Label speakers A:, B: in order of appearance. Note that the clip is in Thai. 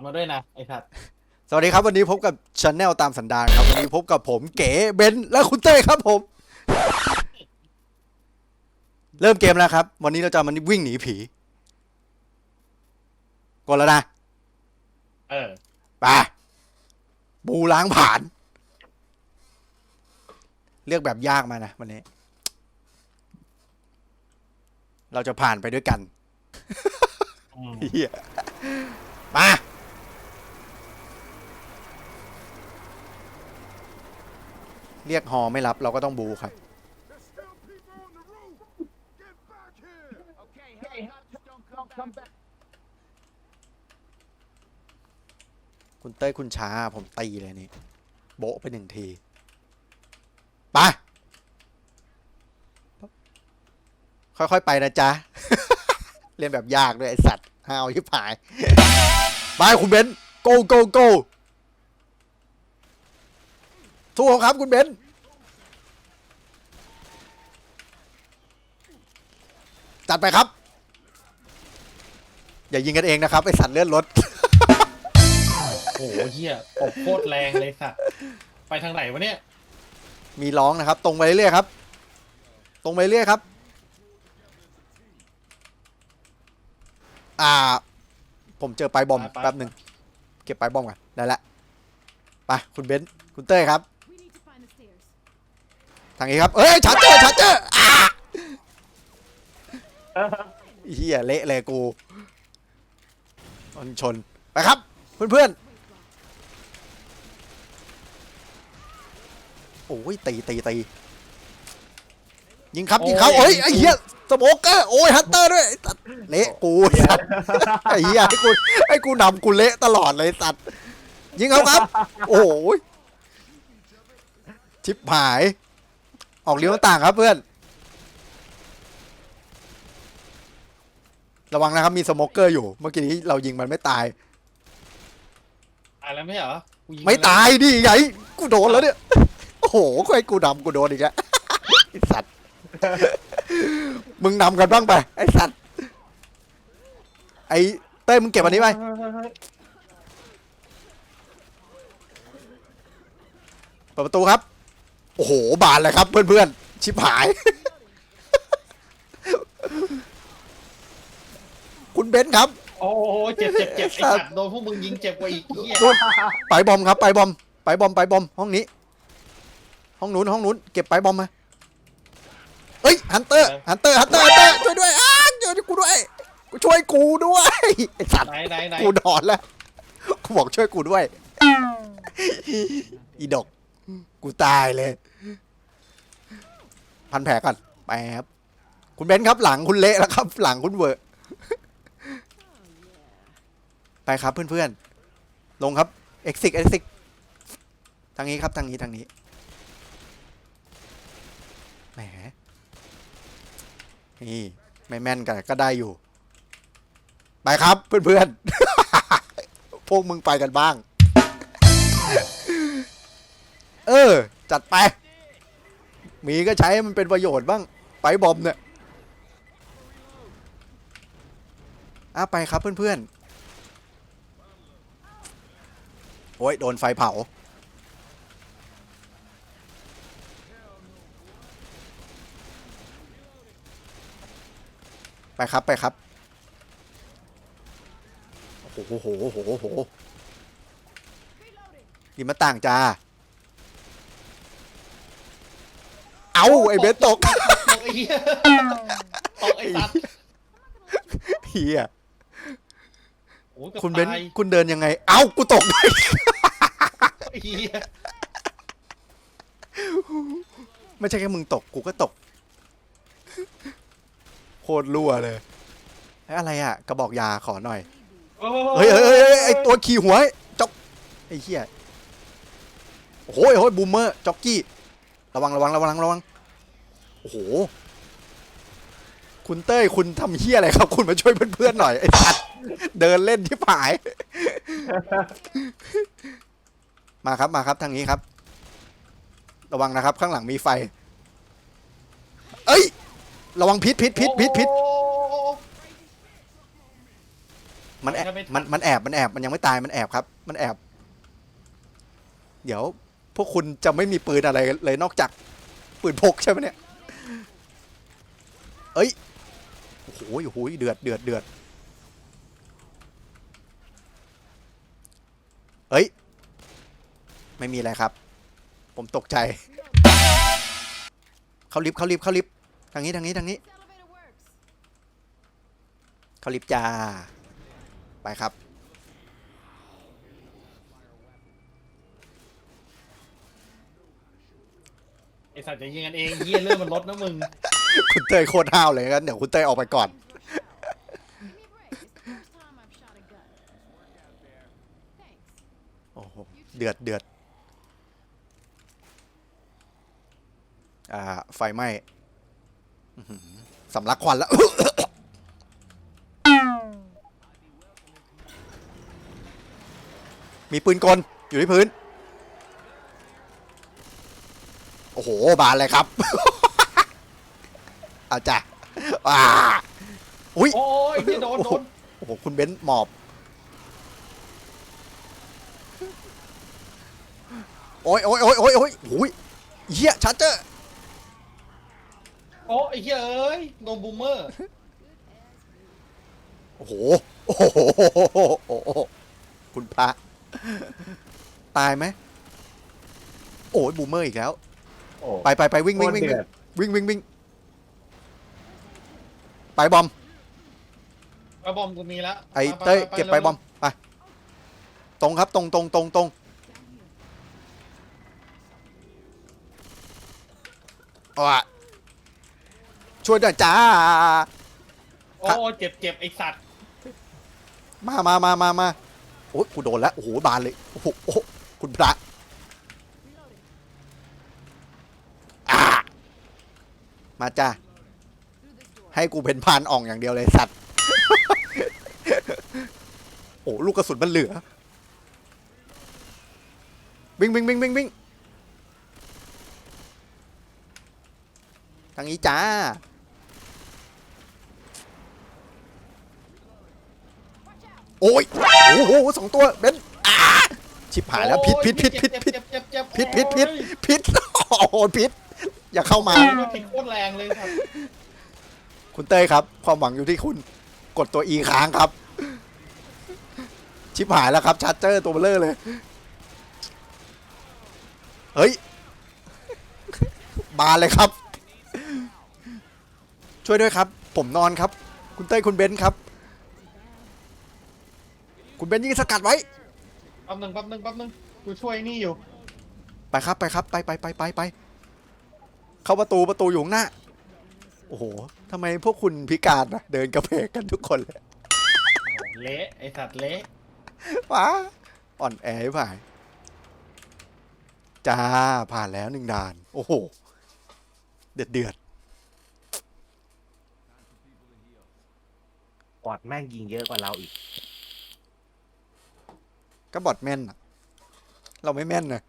A: มาด้วยนะไอ้สัตว์
B: สวัสดีครับวันนี้พบกับช anel ตามสันดานครับวันนี้พบกับผมเก๋เบนซ์และคุณเต้ยครับผม เริ่มเกมแล้วครับ วันนี้เราจะมันวิ่งหนีผีกดแล้วนะ
A: เออ
B: ไปบูล้างผ่าน เลือกแบบยากมานะวันนี้ เราจะผ่านไปด้วยกัน
A: อืม
B: เฮียมา เรียกฮอไม่รับเราก็ต้องบูครับ คุณเต้ยคุณช้าผมตีเลยนี่ โบะไปหนึ่งทีไปค่อย ๆ ไปนะจ๊ะเล่นแบบยากด้วยไอสัตว์ห้าวยิบหาย ไปคุณเบนซ์ go go go สู้เขาครับคุณเบนซ์จัดไปครับ อย่ายิงกันเองนะครับไอสัตว์เลื่อนรถ
A: โอ้โหเฮียตบโคตรแรงเลยสัตว์ไปทางไหนวะเนี่ย
B: มีร้องนะครับ ตรงไปเรื่อยๆครับ ตรงไปเรื่อยครับ อ่า ผมเจอไปลายบอม
A: ไปไป
B: แป๊บหนึ่งเก็บไปลายบอมก่อนได้ละไปคุณเบนซ์คุณเต้ยครับางนี้ครับเอ้ยชาร์เจอร์ชาร์เจอร์อ่าเฮียเละเลยกูมันชนไปครับ เพื่อนๆโอ้ยตีตีตียิงครับยิงเขาเอ้ยไอ้เหี้ยสโมกเกอร์โอ้ยฮันเตอร์ด้วยไอ้สัตว์เละกูไอ้สัตว์ไอ้เหี้ยให้กูให้กูนำกูเละตลอดเลยไอ้สัตว์ยิงเขาครับ โอ้ยชิบหาย ออกเลี้ยวต่างครับเพื่อน ระวังนะครับมีสโมกเกอร์อยู่ เมื่อกี้นี้เรายิงมันไม่ตาย
A: ตายแล้วไม่ใช่เหรอกูง
B: ไม่ตายดิไงกูโดนแล้วเนี่ย โอ้โหใครกูนำกูโดนอีกแล้วไอสัตว์ มึงนำกันบ้างไปไอสัตว์ ไอเต้ยมึงเก็บอันนี้ไป
A: เฮ้ยเฮ้ยเฮ้ย
B: เปิดประตูครับ โอ้โห บานเลยครับเพื่อนๆ ชิบหาย คุณเบนซ์ครับ
A: โอ้โหเจ็บเจ็บเจ็บไอ้สัตว์โดนพวกมึงยิงเจ็บกว่าอีกเฮีย
B: โดนไปบอมครับ ไปบอม ไปบอม ไปบอม ห้องนี้ ห้องนู้น ห้องนู้น เก็บไปบอมมาเฮ้ย ฮันเตอร์ ฮันเตอร์ ฮันเตอร์ ฮันเตอร์ ช่วยด้วยอ้าช่วยกูด้วยกูช่วยกูด้วย ไอ้สัตว์
A: ไหนไหนไหน
B: กูนอนแล้ว กูบอกช่วยกูด้วย อีดอก กูตายเลย พันแผลก่อนไปครับ คุณเบนครับหลังคุณเละแล้วครับ หลังคุณเวอร์ไปครับเพื่อนๆ ลงครับเอ็กซิกเอ็กซิกทางนี้ครับทางนี้ทางนี้แหมนี่ไม่แม่นกันก็ได้อยู่ ไปครับเพื่อนๆ พวกมึงไปกันบ้าง ออ จัดไป มีก็ใช้ให้มันเป็นประโยชน์บ้าง ไปบอมเนี่ยอะไปครับเพื่อนๆ โอ้ย โดนไฟเผา ไปครับไปครับโอ้โหโหโหโหโหนี่มันต่างจ้า เอาไอ้เบสตก
A: ตกไอ้เฮียตกไอ้สัตว์
B: เฮีย
A: โอ้ยกือบ
B: คุณเบนซ์
A: ตาย
B: คุณเดินยังไง เอ้ากูตก
A: ไอ้เฮีย
B: ไม่ใช่แค่มึงตก กูก็ตก โคตรรั่วเลยไอ้อะไรอะ กระบอกยาขอหน่อย
A: โอ้
B: เฮ้ยเฮ้ยเฮ้ยเฮ้ยไอตัวขี่หัวจ็อกไอ้เหี้ยโอ้โหโอ้ยบูมเมอร์จ็อกกี้ ระวังระวังระวังระวัง โอ้โห คุณเต้ยคุณทำเหี้ยอะไรครับ คุณมาช่วยเพื่อนๆหน่อยไอ้สัตว์เดินเล่นที่ผาย มาครับมาครับทางนี้ครับ ระวังนะครับ ข้างหลังมีไฟ เอ้ย ระวังพิษพิษพิษพิษพิษมันแอบ
A: มัน
B: มันแอบมันแอบมันยังไม่ตายมันแอบครับ มันแอบ เดี๋ยว พวกคุณจะไม่มีปืนอะไรเลยนอกจากปืนพกใช่ไหมเนี่ย เอ้ย โอ้โหโอ้โหเดือดเดือดเดือดเอ้ย ไม่มีอะไรครับ ผมตกใจ เขาลิฟต์เขาลิฟต์เขาลิฟต์ทางนี้ทางนี้ทางนี้ เขาลิฟต์จ้า ไปครับ
A: ไอสัตว์จะยิงกันเองเหี้ยเรื่องมันลดนะมึง
B: คุณเต้ยโคตรห้าวเลยงั้นเดี๋ยวคุณเต้ยออกไปก่อน
C: Give me a break. It's the first time I've shot a gun. Thanks.
B: โอ้โหเดือดเดือด อ่า ไฟไหม้อื้อหือสำลักควันแล้ว มีปืนกล อยู่ที่พื้น โอ้โห บานเลยครับ เอาจ้ะว้าอุ้ย
A: โอ้ยเหี้ยโดนโดน
B: โอ้โหคุณเบนซ์หมอบโอ้ยโอ้ยโอ้ยโอ้ยโอ้ยโอ้ยเหี้ยชาร์เจอร์
A: โอ้ไอ้เหี้ยเอ้ยโดนบูมเมอร์
B: โอ้โหโอ้โหโอ้โหคุณพระตายไหมโอ้ยบูมเมอร์อีกแล้ว
D: โอ้
B: ไปไปไปวิ่งวิ่งวิ่ง
D: โคตรเดือด
B: วิ่งวิ่งวิ่ง ไปบอม
A: ไปบอมกูมีแล้ว
B: ไอ้เต้ยเก็บไปบอม ไป ตรงครับตรงตรงตรงตรงเอาอะช่วยด้วยจ้า
A: โอ้ยเจ็บเจ็บไอสัตว์
B: มามามามามาโอ้ยกูโดนแล้ว โอ้โห บานเลย โอ้โหโอ้โหคุณพระอ่ามาจ้า
C: Through this door.
B: ให้กูเป็นพานอ่องอย่างเดียวเลยสัตว์ โอ้ลูกกระสุนมันเหลือ วิ่งวิ่งวิ่งวิ่งวิ่งทางนี้จ้า โอ้ย โอ้โหสองตัวเบนอ่าชิบหายแล้วพิษพิษพิษพิษพิษ
A: เจ็บเจ็บเจ็บ
B: พิษพิษพิษพิษโอ้โหพิษอย่าเข้ามา
A: โอ้ยพิษโคตรแรงเลยครับ
B: คุณเต้ยครับ ความหวังอยู่ที่คุณกดตัว E ค้างครับ ชิบหายแล้วครับชาร์เจอร์ตัวเบลเลอร์เลย เฮ้ย บานเลยครับ ช่วยด้วยครับ ผมนอนครับ คุณเต้ยคุณเบนซ์ครับ คุณเบนซ์ยิงสกัดไว้
A: แป๊บนึงแป๊บนึงแป๊บนึงกูช่วยนี่อยู่
B: ไปครับไปครับ ไปไปไปไปไปเข้าประตูประตูอยู่ข้างหน้า โอ้โหทำไมพวกคุณพิการนะเดินกระเพกกันทุกคนเลย
A: โอ้เละไอสัตว์เละ
B: ว้าอ่อนแอไม่ผ่านจ้าผ่านแล้วหนึ่งด่าน โอ้โห เดือดเดือด
D: กอดแม่งยิงเยอะกว่าเราอีก
B: ก็บอดแม่นอะเราไม่แม่นนะ